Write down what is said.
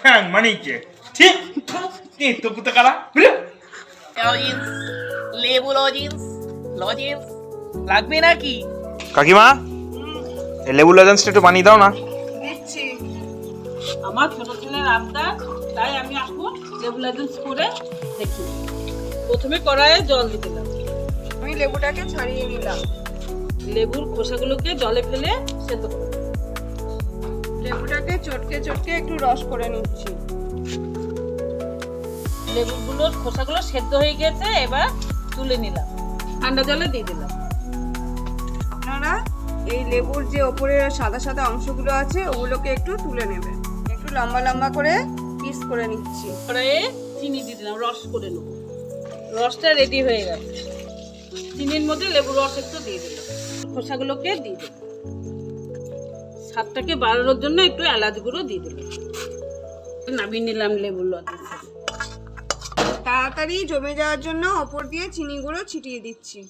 ঠ্যাং মানিকে ঠিক? কি তো পুতে কারা বুঝলে? লজেন্স লেবু লজেন্স লজেন্স লাগবে নাকি? কাকিমা এই লেবু লজেন্সটা একটু বানিয়ে দাও না। দিচ্ছি। আমার ছোট ছেলের আবদার তাই আমি এখন লেবু লাইসেন্স করে দেখি। প্রথমে কড়াইয়ে জল দিয়ে দিলাম আমি লেবুটাকে ছাড়িয়ে নিলাম। লেবুর খোসাগুলোকে জলে ফেলে সেদ্ধ করে চটকে চটকে একটু রস করে নিচ্ছি। লেবুগুলোর খোসাগুলো সেদ্ধ হয়ে গেছে এবার তুলে নিলাম। ঠান্ডা জলে দিয়ে দিলাম। আপনারা এই লেবুর যে ওপরে সাদা সাদা অংশগুলো আছে ওগুলোকে একটু তুলে নেবেন। একটু লম্বা লম্বা করে পিস করে নিচ্ছি। কড়াইয়ে চিনি দিয়ে দিলাম রস করে নেব। রসটা রেডি হয়ে গেছে। চিনির মধ্যে লেবুর রস একটু দিয়ে দিলাম। খোসাগুলোকে দিয়ে দিলাম। স্বাদটাকে বাড়ানোর জন্য একটু এলাচ গুঁড়ো দিয়ে দিলাম নামিয়ে নিলাম লেবু লতা। তাড়াতাড়ি জমে যাওয়ার জন্য অপর দিয়ে চিনি গুঁড়ো ছিটিয়ে দিচ্ছি।